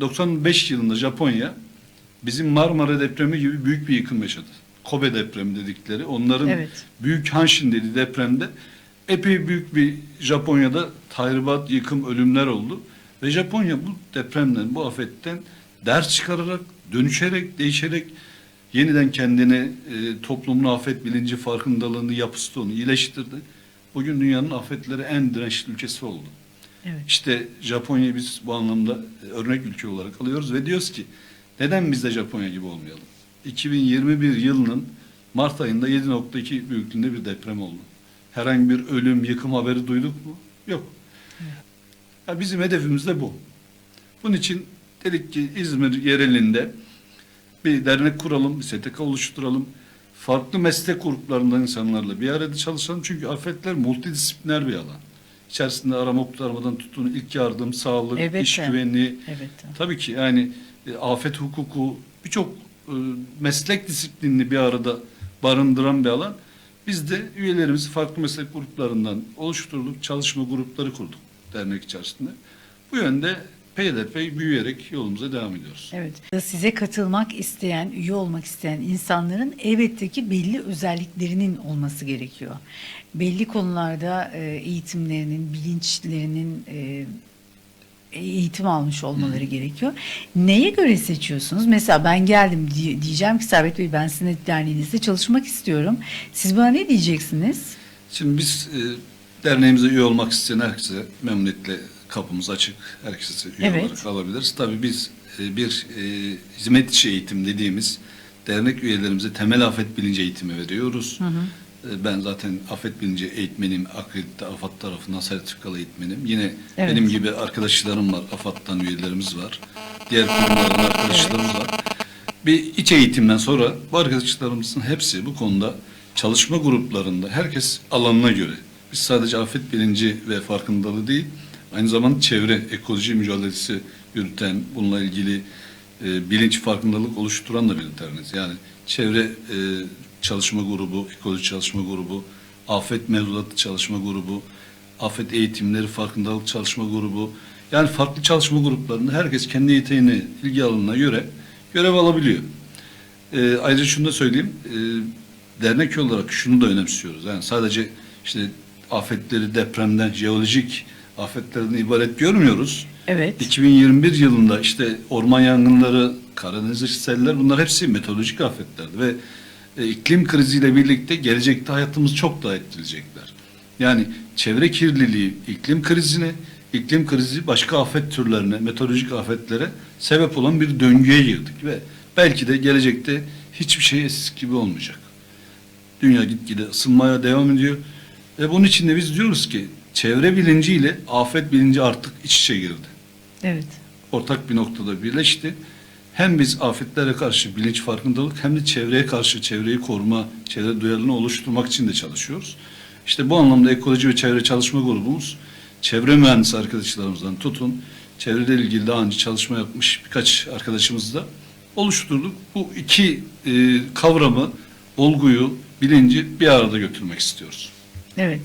95 yılında Japonya bizim Marmara depremi gibi büyük bir yıkım yaşadı. Kobe depremi dedikleri. Onların Evet. büyük Hanshin dediği depremde epey büyük bir Japonya'da tahribat, yıkım, ölümler oldu. Ve Japonya bu depremden, bu afetten ders çıkararak, dönüşerek, değişerek yeniden kendini, e, toplumun afet bilinci, farkındalığını, yapısı onu iyileştirdi. Bugün dünyanın afetlere en dirençli ülkesi oldu. Evet. İşte Japonya'yı biz bu anlamda e, örnek ülke olarak alıyoruz ve diyoruz ki neden biz de Japonya gibi olmayalım? 2021 yılının Mart ayında 7.2 büyüklüğünde bir deprem oldu. Herhangi bir ölüm, yıkım haberi duyduk mu? Yok. Ya bizim hedefimiz de bu. Bunun için dedik ki İzmir yerelinde bir dernek kuralım, bir STK oluşturalım. Farklı meslek gruplarından insanlarla bir arada çalışalım. Çünkü afetler multidisipliner bir alan. İçerisinde arama kurtarmadan tutun ilk yardım, sağlık, Evet, iş güvenliği. Evet. Tabii ki yani e, afet hukuku birçok e, meslek disiplinini bir arada barındıran bir alan. Biz de üyelerimizi farklı meslek gruplarından oluşturduk, çalışma grupları kurduk dernek içerisinde. Bu yönde peyderpey büyüyerek yolumuza devam ediyoruz. Evet. Size katılmak isteyen, üye olmak isteyen insanların elbette ki belli özelliklerinin olması gerekiyor. Belli konularda e, eğitimlerinin, bilinçlerinin e, eğitim almış olmaları gerekiyor. Neye göre seçiyorsunuz? Mesela ben geldim diye- diyeceğim ki Servet Bey ben sizin derneğinizde çalışmak istiyorum. Siz bana ne diyeceksiniz? Şimdi biz e, derneğimize üye olmak isteyen herkese memnuniyetle kapımız açık. Herkese üye Evet. olarak alabiliriz. Tabii biz e, bir e, hizmet içi eğitim dediğimiz dernek üyelerimize temel afet bilinci eğitimi veriyoruz. Hı hı. E, Ben zaten afet bilinci eğitmenim, akredite AFAD tarafından sertifikalı eğitmenim. Yine Evet. benim gibi arkadaşlarım var, AFAD'dan üyelerimiz var. Diğer kurumlardan arkadaşlarımız var. Bir iç eğitimden sonra bu arkadaşlarımızın hepsi bu konuda çalışma gruplarında herkes alanına göre. Biz sadece afet bilinci ve farkındalığı değil, aynı zamanda çevre ekoloji mücadelesi yürüten, bununla ilgili e, bilinç farkındalık oluşturan da bir internet. Yani çevre e, çalışma grubu, ekoloji çalışma grubu, afet mevzuatı çalışma grubu, afet eğitimleri farkındalık çalışma grubu. Yani farklı çalışma gruplarında herkes kendi yeteneğine, ilgi alanına göre görev alabiliyor. E, ayrıca şunu da söyleyeyim, e, dernek olarak şunu da önemsiyoruz. Yani sadece işte afetleri depremden, jeolojik afetlerden ibaret görmüyoruz. Evet. 2021 yılında işte orman yangınları, Karadeniz seller bunlar hepsi meteorolojik afetlerdi ve e, iklim kriziyle birlikte gelecekte hayatımız çok daha etkileyecekler. Yani çevre kirliliği iklim krizine, iklim krizi başka afet türlerine, meteorolojik afetlere sebep olan bir döngüye girdik ve belki de gelecekte hiçbir şey eskisi gibi olmayacak. Dünya gitgide ısınmaya devam ediyor. Ve bunun için de biz diyoruz ki çevre bilinciyle afet bilinci artık iç içe girdi Evet. ortak bir noktada birleşti. Hem biz afetlere karşı bilinç farkındalık hem de çevreye karşı çevreyi koruma, çevre duyarlılığını oluşturmak için de çalışıyoruz. İşte bu anlamda ekoloji ve çevre çalışma grubumuz çevre mühendisi arkadaşlarımızdan tutun, çevreyle ilgili daha önce çalışma yapmış birkaç arkadaşımızla oluşturduk. Bu iki e, kavramı, olguyu, bilinci bir arada götürmek istiyoruz. Evet.